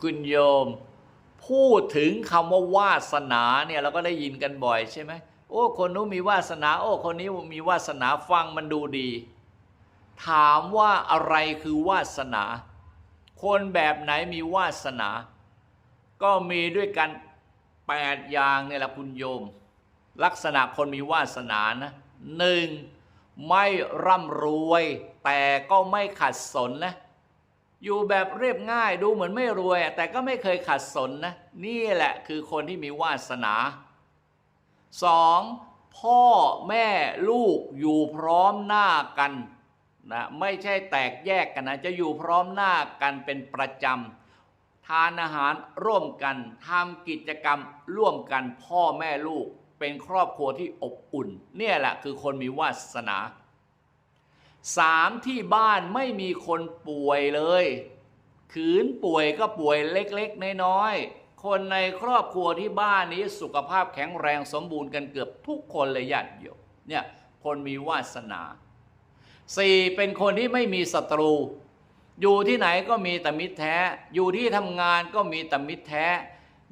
คุณโยม พูดถึงคำว่าวาสนาเนี่ยเราก็ได้ยินกันบ่อยใช่ไหมโอ้คนนู้นมีวาสนา โอ้คนนี้มีวาสนาฟังมันดูดี ถามว่าอะไรคือวาสนา คนแบบไหนมีวาสนา ก็มีด้วยกันแปดอย่างเนี่ยแหละคุณโยม ลักษณะคนมีวาสนานะหนึ่งไม่ร่ำรวย แต่ก็ไม่ขัดสนนะ อยู่แบบเรียบง่ายดูเหมือนไม่รวย แต่ก็ไม่เคยขัดสนนะ นี่แหละคือคนที่มีวาสนาสองพ่อแม่ลูกอยู่พร้อมหน้ากันนะไม่ใช่แตกแยกกันนะจะอยู่พร้อมหน้ากันเป็นประจำทานอาหารร่วมกันทำกิจกรรมร่วมกันพ่อแม่ลูกเป็นครอบครัวที่อบอุ่น เนี่ยแหละคือคนมีวาสนา สามที่บ้านไม่มีคนป่วยเลย ขืนป่วยก็ป่วยเล็กๆ น้อยๆ คนในครอบครัวที่บ้านนี้สุขภาพแข็งแรงสมบูรณ์กันเกือบทุกคนเลยญาติโยมเนี่ยคนมีวาสนาสี่เป็นคนที่ไม่มีศัตรู อยู่ที่ไหนก็มีแต่มิตรแท้ อยู่ที่ทำงานก็มีแต่มิตรแท้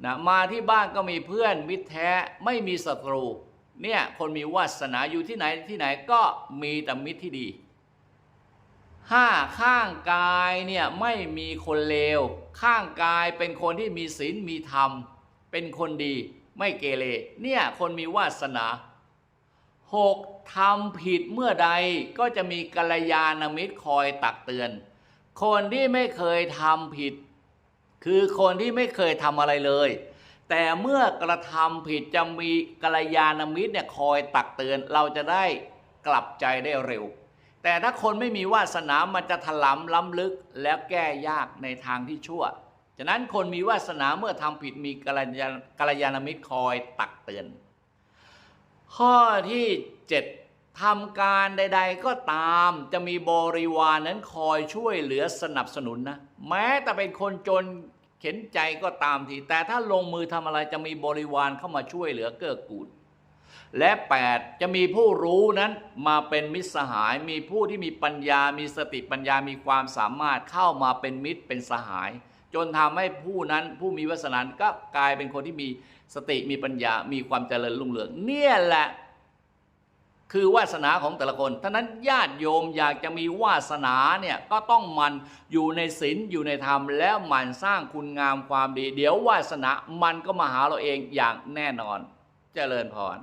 นะมาที่บ้านก็มีเพื่อนมิตรแท้ไม่มีศัตรูเนี่ยคนมีวาสนาอยู่ที่ไหนที่ไหนก็มีแต่มิตรที่ดี ห้าข้างกายเนี่ยไม่มีคนเลว ข้างกายเป็นคนที่มีศีลมีธรรม เป็นคนดีไม่เกเรเนี่ยคนมีวาสนาหกทำผิดเมื่อใดก็จะมีกัลยาณมิตรคอยตักเตือน คนที่ไม่เคยทำผิด คือคนที่ไม่เคยทำอะไรเลย แต่เมื่อกระทำผิดจะมีกัลยาณมิตรเนี่ยคอยตักเตือน เราจะได้กลับใจได้เร็ว แต่ถ้าคนไม่มีวาสนามันจะถลำล้ำลึกแล้วแก้ยากในทางที่ชั่ว ฉะนั้นคนมีวาสนาเมื่อทำผิดมีกัลยาณมิตรคอยตักเตือน ข้อที่7ทำการใด ๆ ก็ตามจะมีบริวารนั้นคอยช่วยเหลือสนับสนุนนะ แม้แต่เป็นคนจนเข็นใจก็ตามที แต่ถ้าลงมือทำอะไรจะมีบริวารเข้ามาช่วยเหลือเกื้อกูล และ 8 จะมีผู้รู้นั้นมาเป็นมิตรสหาย มีผู้ที่มีปัญญา มีสติปัญญา มีความสามารถเข้ามาเป็นมิตรเป็นสหาย จนทำให้ผู้นั้นผู้มีวาสนาก็กลายเป็นคนที่มีสติมีปัญญา มีความเจริญรุ่งเรือง เนี่ยแหละ คือวาสนาของแต่ละคนท่านั้นญาติโยมอยากจะมีวาสนาเนี่ยก็ต้องมันอยู่ในศีลอยู่ในธรรม แล้วมันสร้างคุณงามความดี เดี๋ยววาสนามันก็มาหาเราเองอย่างแน่นอน เจริญพร